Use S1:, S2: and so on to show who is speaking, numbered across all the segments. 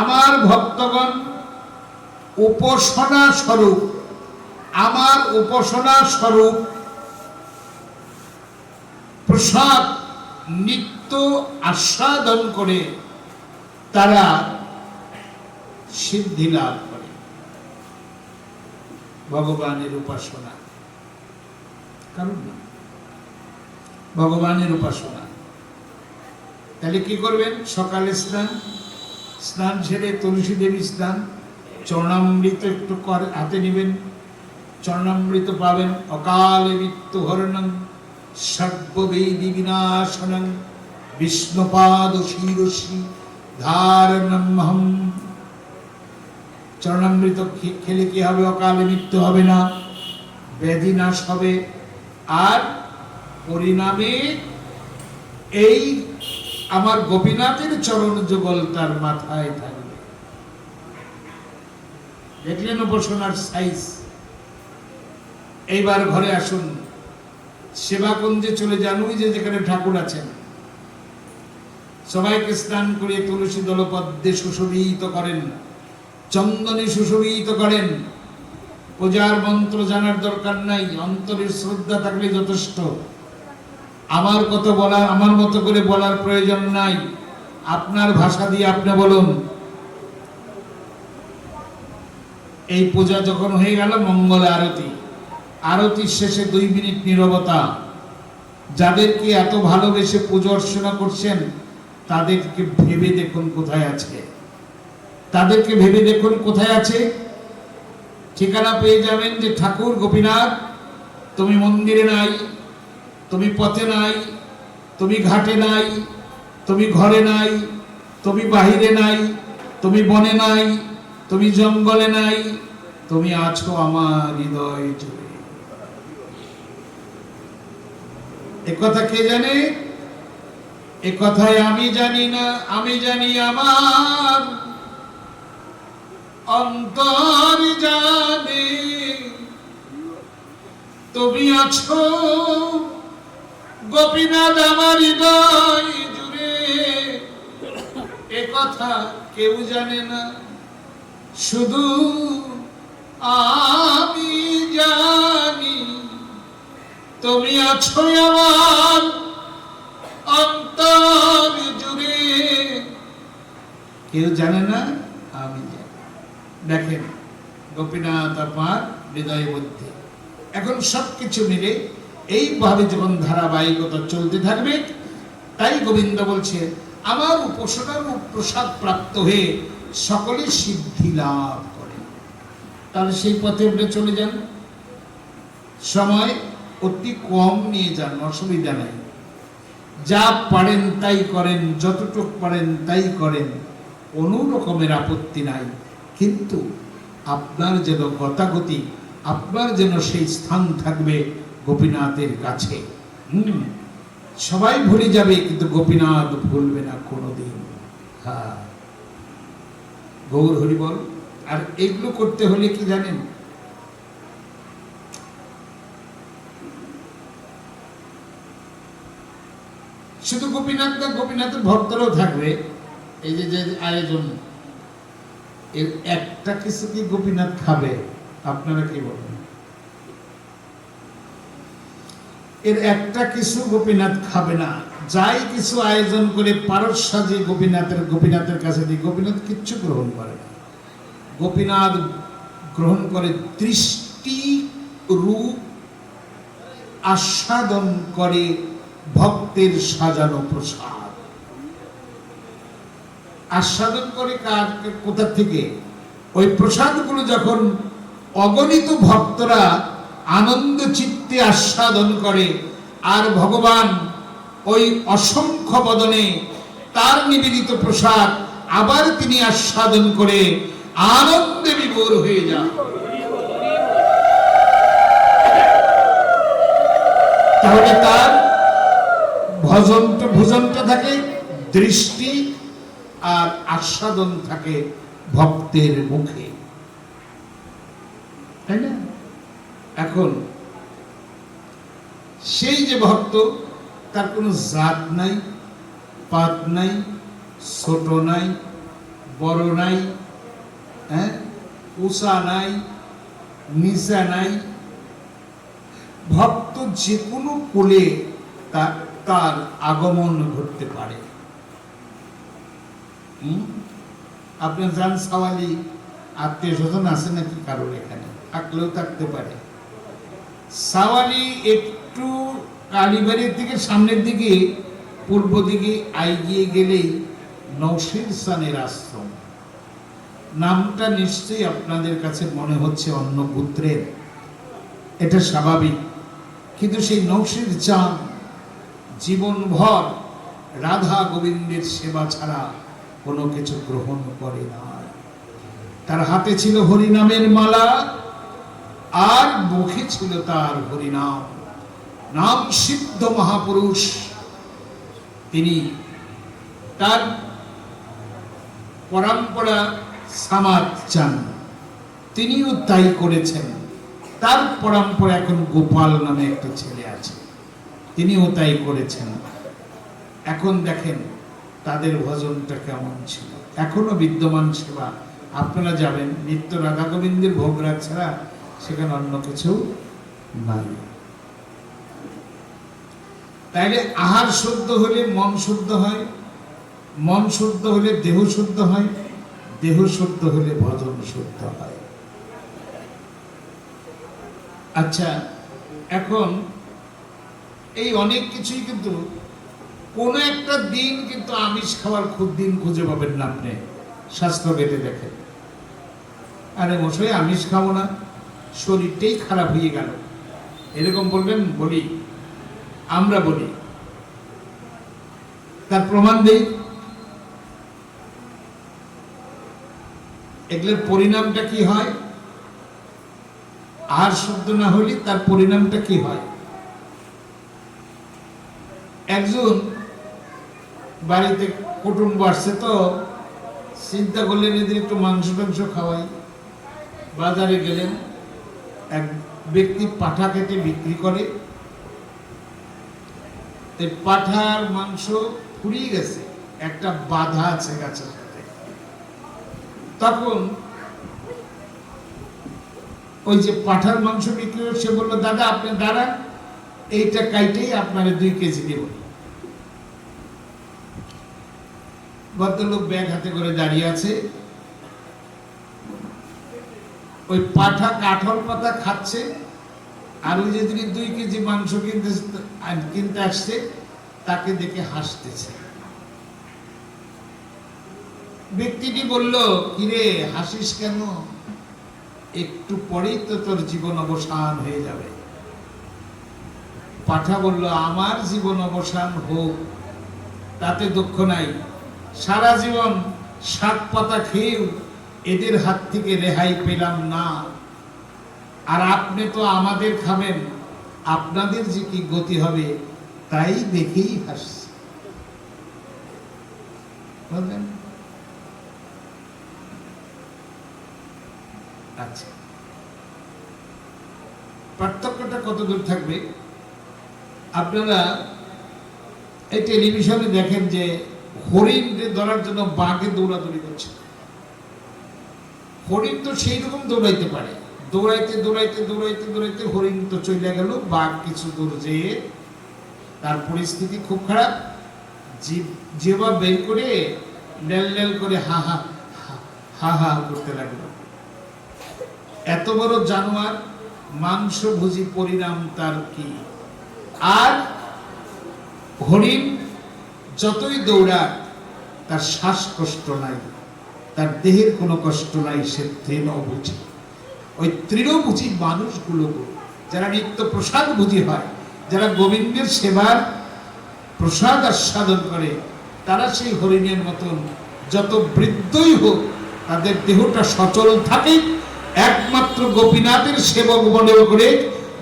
S1: আমার ভক্তগণ উপাসনা স্বরূপ আমার উপাসনা স্বরূপ প্রসাদ নিত্য আস্বাদন করে তারা সিদ্ধি লাভ করে ভগবানের উপাসনা কারণ না ভগবানের উপাসনা তাহলে কি করবেন সকালে স্নান স্নান সেরে তুলসী দেবী স্নান চরণামৃত একটু কর হাতে নেবেন চরণামৃত পাবেন অকালে মৃত্যু হরণং সর্ববেদী বিনাশনং বিষ্ণুপাদ শিরসি ধারণমহম চরণামৃত খেলে কি হবে অকালে মৃত্যু হবে না ব্যাধি নাশ হবে আর পরিণামে এই আমার গোপীনাথের চরণ যুগল তার মাথায় থাকবে দেখলেন উপাসনার সাইজ এইবার ঘরে আসুন সেবাকুঞ্জে চলে যান ওই যেখানে ঠাকুর আছেন সবাইকে স্নান করে তুলসী দলপদ্মে সুশোভিত করেন চন্দনে সুশোভিত করেন পূজার মন্ত্র জানার দরকার নাই অন্তরের শ্রদ্ধা থাকলে যথেষ্ট আমার কত বলার আমার মতো করে বলার প্রয়োজন নাই আপনার ভাষা দিয়ে আপনি বলুন এই পূজা যখন হয়ে গেল মঙ্গল আরতি আরতির শেষে দুই মিনিট নিরবতা যাদেরকে এত ভালোবেসে পুজো অর্চনা করছেন তাদেরকে ভেবে দেখুন কোথায় আছে তাদেরকে ভেবে দেখুন কোথায় আছে ঠিকানা পেয়ে যাবেন যে ঠাকুর গোপীনাথ তুমি মন্দিরে নাই তুমি পথে নাই তুমি ঘাটে নাই তুমি ঘরে নাই তুমি বাহিরে নাই তুমি বনে নাই তুমি জঙ্গলে নাই তুমি আছো আমার হৃদয় জুড়ে একথা কে জানে এ আমি জানি না আমি জানি আমার অন্তর জানি তুমি আছো গোপীনাথ আমার হৃদয় জুড়ে এ কথা কেউ জানে না শুধু আমি জানি তুমি আছো আমার অন্তর জুড়ে কেউ জানে না আমি জানি দেখেন গোপীনাথ আমার হৃদয় মধ্যে এখন সব কিছু মিলে এইভাবে জীবন ধারাবাহিকতা চলতে থাকবে তাই গোবিন্দ বলছে আমার উপাসনার প্রসাদ প্রাপ্ত হয়ে সকলে সিদ্ধি লাভ করে তাহলে সেই পথে উঠে চলে যান সময় অতি কম নিয়ে যান অসুবিধা নাই যা পারেন তাই করেন যতটুক পারেন তাই করেন কোনো রকমের আপত্তি নাই কিন্তু আপনার যেন গতাগতি আপনার যেন সেই স্থান থাকবে গোপীনাথের কাছে সবাই ভুলে যাবে কিন্তু গোপীনাথ ভুলবে না কোনোদিন হ্যাঁ গৌর বল আর এগুলো করতে হলে কি জানেন শুধু গোপীনাথ না গোপীনাথের ভক্তরাও থাকবে এই যে যে আয়োজন এর একটা কিছু কি গোপীনাথ খাবে আপনারা কি বলেন এর একটা কিছু গোপীনাথ খাবে না যাই কিছু আয়োজন করে পারস সাজিয়ে গোপীনাথের গোপীনাথের কাছে দিয়ে গোপীনাথ কিচ্ছু গ্রহণ করে না গোপীনাথ গ্রহণ করে দৃষ্টি রূপ আস্বাদন করে ভক্তের সাজানো প্রসাদ আস্বাদন করে কার কোথা থেকে ওই প্রসাদগুলো যখন অগণিত ভক্তরা আনন্দ চিত্তে আস্বাদন করে আর ভগবান ওই অসংখ্য বদনে তার নিবেদিত প্রসাদ আবার তিনি আস্বাদন করে আনন্দে বিভোর হয়ে যান তাহলে তার ভজন ভোজনটা থাকে দৃষ্টি আর আস্বাদন থাকে ভক্তের মুখে তাই না এখন সেই যে ভক্ত তার কোনো জাত নাই পাত নাই ছোট নাই বড় নাই হ্যাঁ উষা নাই নিচা নাই ভক্ত যে কোনো কোলে তার আগমন ঘটতে পারে আপনার যান সাওয়ালি আত্মীয় স্বজন আছে নাকি কারোর এখানে থাকলেও থাকতে পারে সাওয়ালি একটু কালীবাড়ির থেকে সামনের দিকে পূর্ব দিকে আইগিয়ে গেলেই নৌশির সানের আশ্রম নামটা নিশ্চয়ই আপনাদের কাছে মনে হচ্ছে অন্য পুত্রের এটা স্বাভাবিক কিন্তু সেই নৌশির চান জীবনভর রাধা গোবিন্দের সেবা ছাড়া কোনো কিছু গ্রহণ করে না তার হাতে ছিল হরিনামের মালা আর মুখে ছিল তার হরিনাম নাম সিদ্ধ মহাপুরুষ তিনি তার পরম্পরা সামাদ চান তিনিও তাই করেছেন তার পরম্পরা এখন গোপাল নামে একটা ছেলে আছে তিনিও তাই করেছেন এখন দেখেন তাদের ভজনটা কেমন ছিল এখনো বিদ্যমান সেবা আপনারা যাবেন নিত্য রাধা গোবিন্দের ভোগরা ছাড়া সেখানে অন্য কিছু নাই তাইলে আহার শুদ্ধ হলে মন শুদ্ধ হয় মন শুদ্ধ হলে দেহ শুদ্ধ হয় দেহ শুদ্ধ হলে ভজন শুদ্ধ হয় আচ্ছা এখন এই অনেক কিছুই কিন্তু কোনো একটা দিন কিন্তু আমিষ খাওয়ার খুব দিন খুঁজে পাবেন না আপনি স্বাস্থ্য বেঁধে দেখেন আরে মশাই আমিষ খাবো না শরীরটাই খারাপ হয়ে গেল এরকম বলবেন বলি আমরা বলি তার প্রমাণ দেই এগুলোর পরিণামটা কি হয় আর শব্দ না হলে তার পরিণামটা কি হয় একজন বাড়িতে কুটুম বাড়ছে তো চিন্তা করলেন এদের একটু মাংস টাংস খাওয়াই বাজারে গেলেন এক ব্যক্তি পাঠা খেতে বিক্রি করে পাঠার মাংস ফুরিয়ে গেছে একটা বাধা আছে গাছের সাথে তখন ওই যে পাঠার মাংস বিক্রি সে বললো দাদা আপনি দাঁড়ান এইটা কাইটেই আপনারা দুই কেজি দেব ভদ্রলোক ব্যাগ হাতে করে দাঁড়িয়ে আছে ওই পাঠা কাঠল পাতা খাচ্ছে আর ওই যেদিকে দুই কেজি মাংস কিনতে কিনতে আসছে তাকে দেখে হাসতেছে ব্যক্তিটি বলল কিরে হাসিস কেন একটু পরেই তো তোর জীবন অবসান হয়ে যাবে পাঠা বলল আমার জীবন অবসান হোক তাতে দুঃখ নাই সারা জীবন শাক পাতা খেয়েও এদের হাত থেকে রেহাই পেলাম না আর আপনি তো আমাদের খাবেন আপনাদের যে কি গতি হবে তাই দেখেই হাসছে আচ্ছা পার্থক্যটা কত দূর থাকবে আপনারা এই টেলিভিশনে দেখেন যে হরিণ ধরার জন্য বাঘে দৌড়াদৌড়ি করছে হরিণ তো সেই রকম দৌড়াইতে পারে দৌড়াইতে দৌড়াইতে দৌড়াইতে দৌড়াইতে হরিণ তো চলে গেল বাঘ কিছু দূর যেয়ে তার পরিস্থিতি খুব খারাপ জীব বের করে নেল নেল করে হা হা হা হা করতে লাগলো এত বড় জানোয়ার মাংসভোজী পরিণাম তার কি আর হরিণ যতই দৌড়াক তার শ্বাসকষ্ট নাই তার দেহের কোনো কষ্ট নাই সে তৃণভোজী ওই তৃণভোজী মানুষগুলোকে যারা নিত্য প্রসাদ বুঝি হয় যারা গোবিন্দের সেবার প্রসাদ আস্বাদন করে তারা সেই হরিণের মতন যত বৃদ্ধই হোক তাদের দেহটা সচল থাকে একমাত্র গোপীনাথের সেবক মনে করে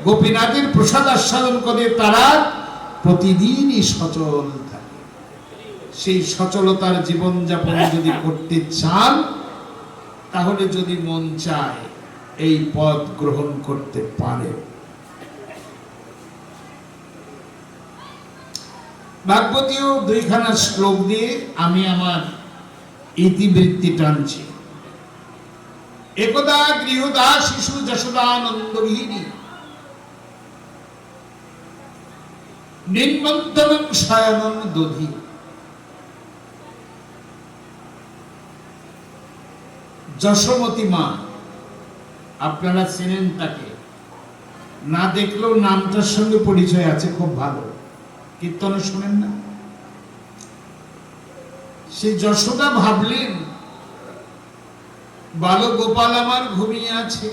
S1: গোপীনাথের প্রসাদ আস্বাদন করে তারা প্রতিদিনই সচল সেই সচলতার জীবন যাপন যদি করতে চান তাহলে যদি মন চায় এই পথ গ্রহণ করতে পারে ভাগবতীয় দুইখানা শ্লোক দিয়ে আমি আমার ইতিবৃত্তি টানছি একদা গৃহদা শিশু যশোদানন্দবিহীনী নির্মন্তনম সায়নন দধী যশোমতী মা আপনারা চেনেন তাকে না দেখলেও নামটার সঙ্গে পরিচয় আছে খুব ভালো কীর্তন শোনেন না সেই যশোদা ভাবলেন বালক গোপাল আমার ঘুমিয়ে আছে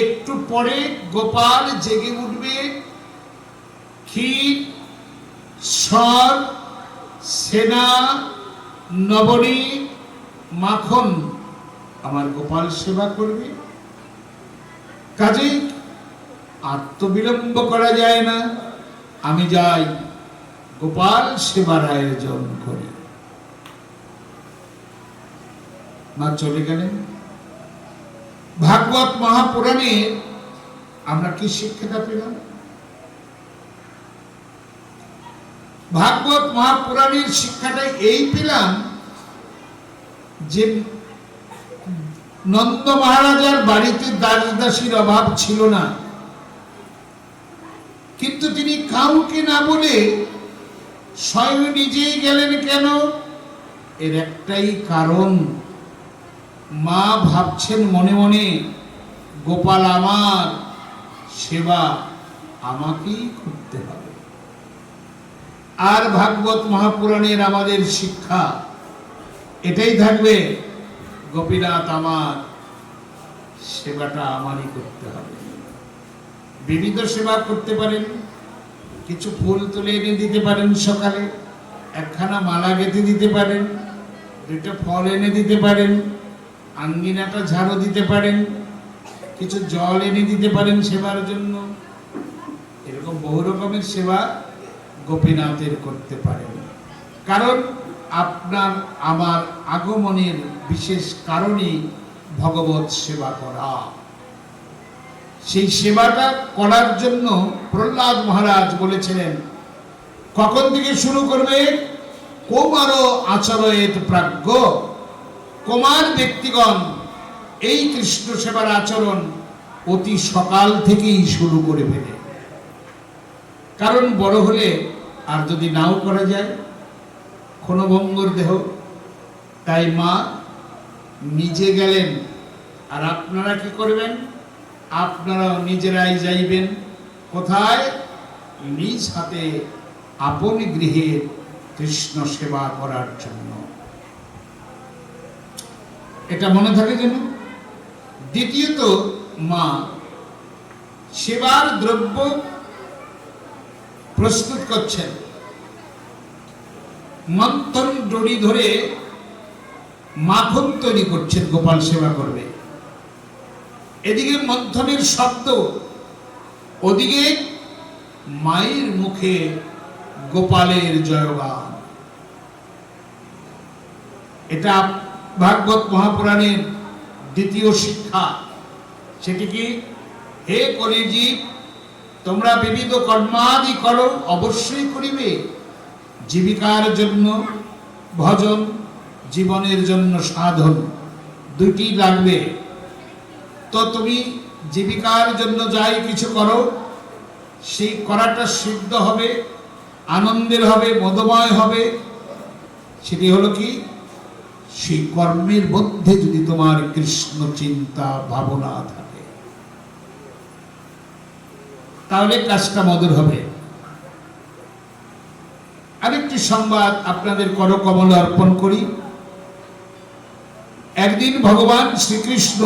S1: একটু পরে গোপাল জেগে উঠবে ক্ষীর সর সেনা নবনীত মাখন আমার গোপাল সেবা করবে কাজেই আত্মবিলম্ব করা যায় না আমি যাই গোপাল সেবার আয়োজন করি মা চলে গেলেন ভাগবত মহাপুরাণে আমরা কি শিক্ষাটা পেলাম ভাগবত মহাপুরাণের শিক্ষাটা এই পেলাম যে নন্দ মহারাজার বাড়িতে দাসদাসীর অভাব ছিল না কিন্তু তিনি কাউকে না বলে স্বয়ং নিজেই গেলেন কেন এর একটাই কারণ মা ভাবছেন মনে মনে গোপাল আমার সেবা আমাকেই করতে হবে আর ভাগবত মহাপুরাণের আমাদের শিক্ষা এটাই থাকবে গোপীনাথ আমার সেবাটা আমারই করতে হবে বিবিধ সেবা করতে পারেন কিছু ফুল তুলে এনে দিতে পারেন সকালে একখানা মালা গেঁথে দিতে পারেন দুটো ফল এনে দিতে পারেন আঙ্গিনাটা ঝাড়ো দিতে পারেন কিছু জল এনে দিতে পারেন সেবার জন্য এরকম বহু রকমের সেবা গোপীনাথের করতে পারেন কারণ আপনার আমার আগমনের বিশেষ কারণই ভগবত সেবা করা সেই সেবাটা করার জন্য প্রহ্লাদ মহারাজ বলেছিলেন কখন থেকে শুরু করবে কুমার আচরয়েত প্রাজ্ঞ কুমার ব্যক্তিগণ এই কৃষ্ণ সেবার আচরণ অতি সকাল থেকেই শুরু করে ফেলে কারণ বড় হলে আর যদি নাও করা যায় ক্ষণভঙ্গুর দেহ তাই মা নিজে গেলেন আর আপনারা কি করবেন আপনারা নিজেরাই যাইবেন কোথায় নিজ হাতে আপন গৃহে কৃষ্ণ সেবা করার জন্য এটা মনে থাকে যেন দ্বিতীয়ত মা সেবার দ্রব্য প্রস্তুত করছেন মন্থন ডরি ধরে মাখন তৈরি করছেন গোপাল সেবা করবে এদিকে মন্থনের শব্দ ওদিকে মায়ের মুখে গোপালের জয়গান এটা ভাগবত মহাপুরাণের দ্বিতীয় শিক্ষা সেটি কি হে কলিজি তোমরা বিবিধ কর্মাদি করো অবশ্যই করিবে জীবিকার জন্য ভজন জীবনের জন্য সাধন দুটি লাগবে তো তুমি জীবিকার জন্য যাই কিছু করো সেই করাটা সিদ্ধ হবে আনন্দের হবে মধময় হবে সেটি হলো কি সেই কর্মের মধ্যে যদি তোমার কৃষ্ণ চিন্তা ভাবনা থাকে তাহলে কাজটা মধুর হবে আরেকটি সংবাদ আপনাদের করকমল অর্পণ করি একদিন ভগবান শ্রীকৃষ্ণ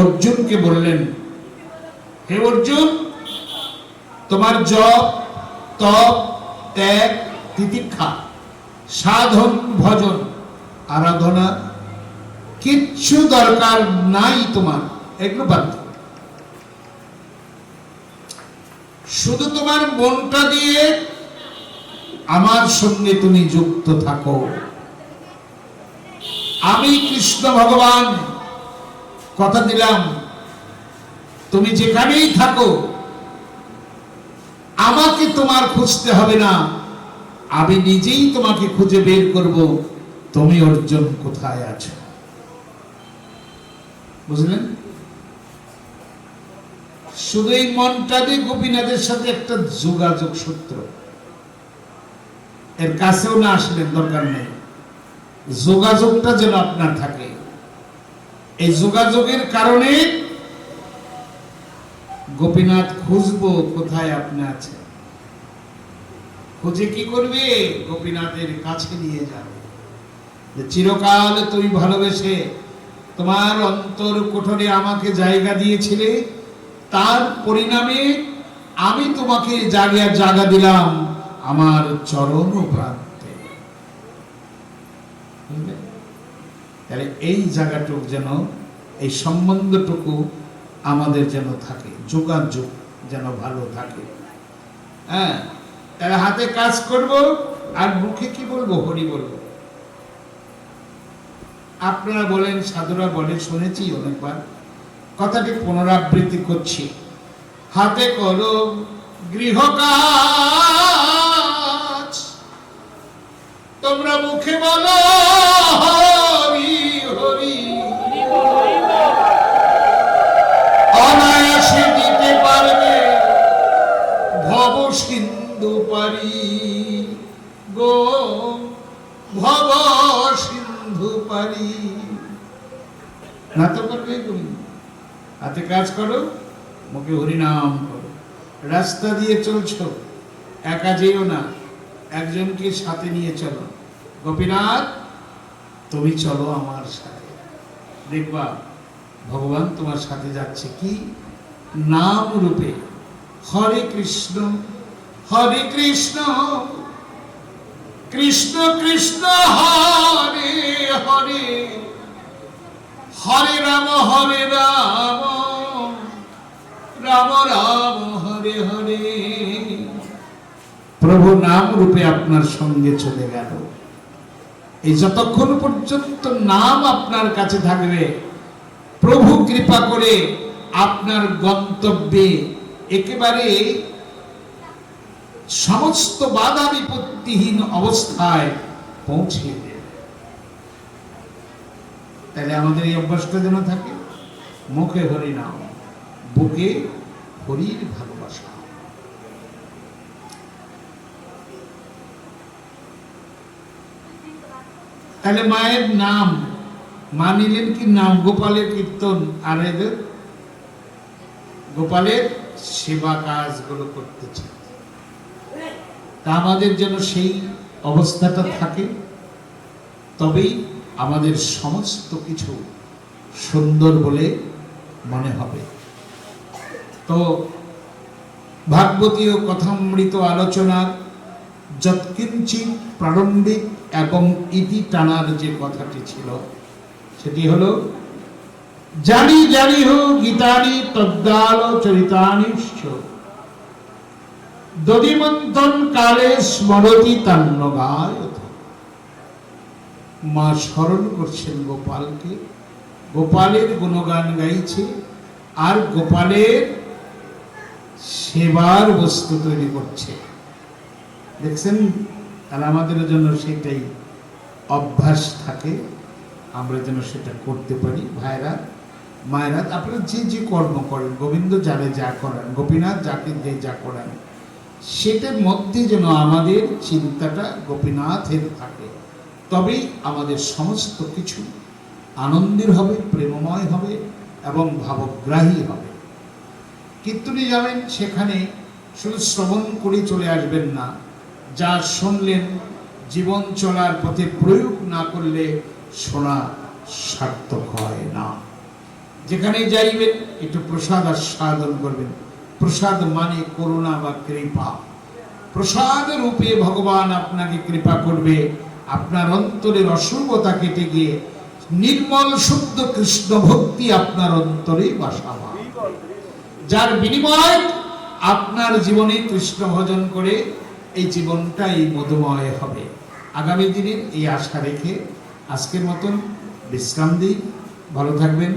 S1: অর্জুনকে বললেন হে অর্জুন তোমার জপ তপ ত্যাগ তিতিক্ষা সাধন ভজন আরাধনা কিচ্ছু দরকার নাই তোমার এগুলো বাদ শুধু তোমার মনটা দিয়ে আমার সঙ্গে তুমি যুক্ত থাকো আমি কৃষ্ণ ভগবান কথা দিলাম তুমি যেখানেই থাকো আমাকে তোমার খুঁজতে হবে না আমি নিজেই তোমাকে খুঁজে বের করব তুমি অর্জুন কোথায় আছো বুঝলেন শুধু এই মনটা দিয়ে গোপীনাথের সাথে একটা যোগাযোগ সূত্র এর কাছেও না আসলেন দরকার নেই যোগাযোগটা যেন আপনার থাকে এই যোগাযোগের কারণে গোপীনাথ খুঁজবো কোথায় আপনি আছেন খুঁজে কি করবে গোপীনাথের কাছে নিয়ে যাবে চিরকাল তুমি ভালোবেসে তোমার অন্তর কোঠরে আমাকে জায়গা দিয়েছিলে তার পরিণামে আমি তোমাকে জাগিয়া জায়গা দিলাম আমার চরম প্রান্তে তাহলে এই জায়গাটুক যেন এই সম্বন্ধটুকু আমাদের যেন থাকে যোগাযোগ যেন ভালো থাকে হ্যাঁ তাহলে হাতে কাজ করব আর মুখে কি বলবো হরি বলব আপনারা বলেন সাধুরা বলে শুনেছি অনেকবার কথাটি পুনরাবৃত্তি করছি হাতে কলম গৃহকার তোমরা মুখে বলো হরি হরি অনায়াসে দিতে পারবে ভব সিন্ধু পারি গো ভব সিন্ধু পারি না তো করবে তুমি হাতে কাজ করো মুখে হরিনাম করো রাস্তা দিয়ে চলছো একা যেও না একজনকে সাথে নিয়ে চলো গোপীনাথ তুমি চলো আমার সাথে দেখবা ভগবান তোমার সাথে যাচ্ছে কি নাম রূপে হরে কৃষ্ণ হরে কৃষ্ণ কৃষ্ণ কৃষ্ণ হরে হরে হরে রাম হরে রাম রাম রাম হরে হরে প্রভু নাম রূপে আপনার সঙ্গে চলে গেল এই যতক্ষণ পর্যন্ত নাম আপনার কাছে থাকবে প্রভু কৃপা করে আপনার গন্তব্যে একেবারে সমস্ত বাধা বিপত্তিহীন অবস্থায় পৌঁছে দেবে তাহলে আমাদের এই অভ্যাসটা যেন থাকে মুখে হরি নাম বুকে হরির ভালো তাহলে মায়ের নাম মানিলেন নিলেন কি নাম গোপালের কীর্তন আর এদের গোপালের সেবা কাজগুলো করতেছে তা আমাদের যেন সেই অবস্থাটা থাকে তবেই আমাদের সমস্ত কিছু সুন্দর বলে মনে হবে তো ভাগবতীয় কথামৃত আলোচনার যৎকিঞ্চিত প্রারম্ভিক এবং ইতি টানার যে কথাটি ছিল সেটি হলো জানি জানি হো গীতানি তদ্দাল চরিতানিশ্চ দদিমন্তন কালে স্মরতি তান্নগায় মা স্মরণ করছেন গোপালকে গোপালের গুণগান গাইছে আর গোপালের সেবার বস্তু তৈরি করছে দেখছেন আর আমাদের জন্য সেটাই অভ্যাস থাকে আমরা যেন সেটা করতে পারি ভাইরা মায়েরা আপনারা যে যে কর্ম করেন গোবিন্দ যারে যা করান গোপীনাথ যাকে যে যা করেন সেটার মধ্যে যেন আমাদের চিন্তাটা গোপীনাথের থাকে তবেই আমাদের সমস্ত কিছু আনন্দের হবে প্রেমময় হবে এবং ভাবগ্রাহী হবে কীর্তনে যাবেন সেখানে শুধু শ্রবণ করে চলে আসবেন না যা শুনলেন জীবন চলার পথে প্রয়োগ না করলে শোনা সার্থক হয় না যেখানে যাইবেন একটু প্রসাদ আস্বাদন করবেন প্রসাদ মানে করুণা বা কৃপা প্রসাদ রূপে ভগবান আপনাকে কৃপা করবে আপনার অন্তরের অশুভতা কেটে গিয়ে নির্মল শুদ্ধ কৃষ্ণ ভক্তি আপনার অন্তরে বাসা যার বিনিময় আপনার জীবনে কৃষ্ণ ভজন করে এই জীবনটাই মধুময় হবে আগামী দিনের এই আশা রেখে আজকের মতন বিশ্রাম দিই ভালো থাকবেন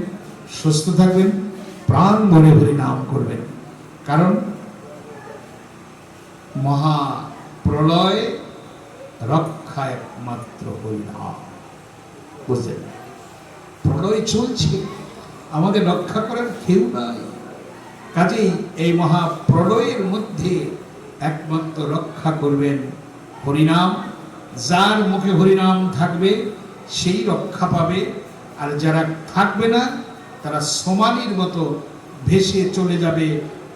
S1: সুস্থ থাকবেন প্রাণ ভরে ভরে নাম করবেন কারণ মহা প্রলয় রক্ষায় মাত্র হরিনাম বুঝলেন প্রলয় চলছে আমাদের রক্ষা করার কেউ নাই কাজেই এই মহা প্রলয়ের মধ্যে একমাত্র রক্ষা করবেন হরিনাম যার মুখে হরিনাম থাকবে সেই রক্ষা পাবে আর যারা থাকবে না তারা সমানের মতো ভেসে চলে যাবে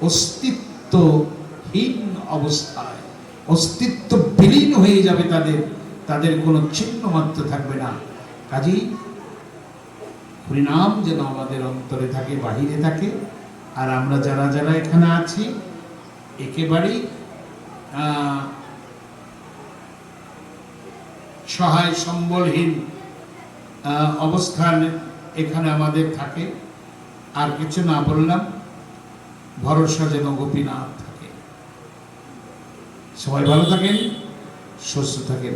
S1: অস্তিত্বহীন অবস্থায় অস্তিত্ব বিলীন হয়ে যাবে তাদের তাদের কোনো চিহ্ন মাত্র থাকবে না কাজেই হরিনাম যেন আমাদের অন্তরে থাকে বাহিরে থাকে আর আমরা যারা যারা এখানে আছি একেবারেই সহায় সম্বলহীন অবস্থান এখানে আমাদের থাকে আর কিছু না বললাম ভরসা যেন গোপীনাথ থাকে সবাই ভালো থাকেন সুস্থ থাকেন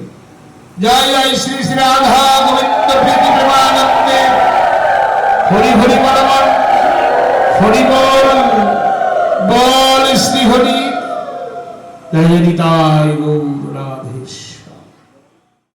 S1: জয় জয় শ্রী শ্রী রাধা গোবিন্দ প্রীতি প্রেমানন্দে হরি হরি পরমান হরি বল বল শ্রী হরি जय जय नीताय गोविंद